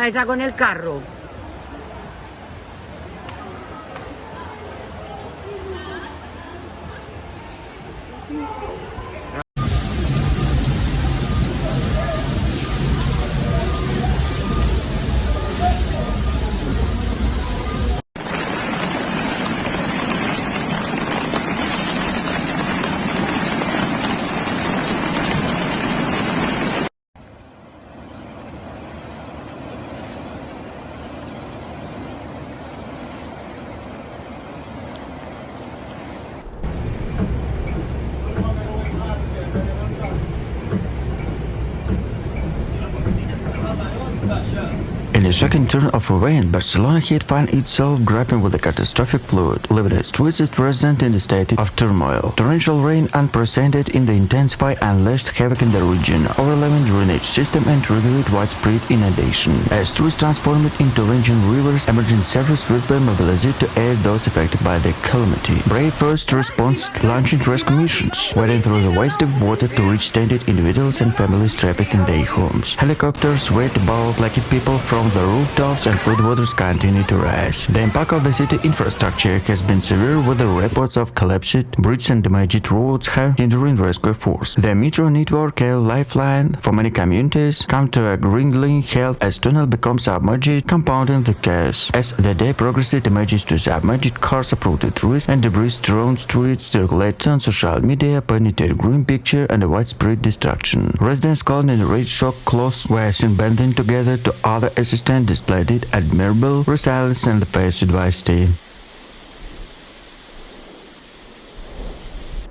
esa con el carro. 大侠。In a shocking turn of events, Barcelona had found itself grappling with a catastrophic flood, leaving its twisted resident in a state of turmoil. Torrential rain, unprecedented in the intensity, unleashed havoc in the region, overwhelming drainage system and triggered widespread inundation. As streets transformed into raging rivers, emergency service swiftly mobilized to aid those affected by the calamity. Brave first response launching rescue missions, wading through the waist deep water to reach stranded individuals and families trapped in their homes. Helicopters waved above like people from the rooftops and floodwaters continue to rise. The impact of the city infrastructure has been severe with the reports of collapsed bridges and damaged roads hindering rescue efforts. The metro network, a lifeline for many communities, come to a grinding health as tunnel becomes submerged, compounding the chaos. As the day progressed, images to submerged cars uprooted trees and debris strewn streets circulated on social media, painted grim picture and widespread destruction. Residents called in rage shock clothes were seen banding together to other assistants displayed admirable resilience and the face advice team.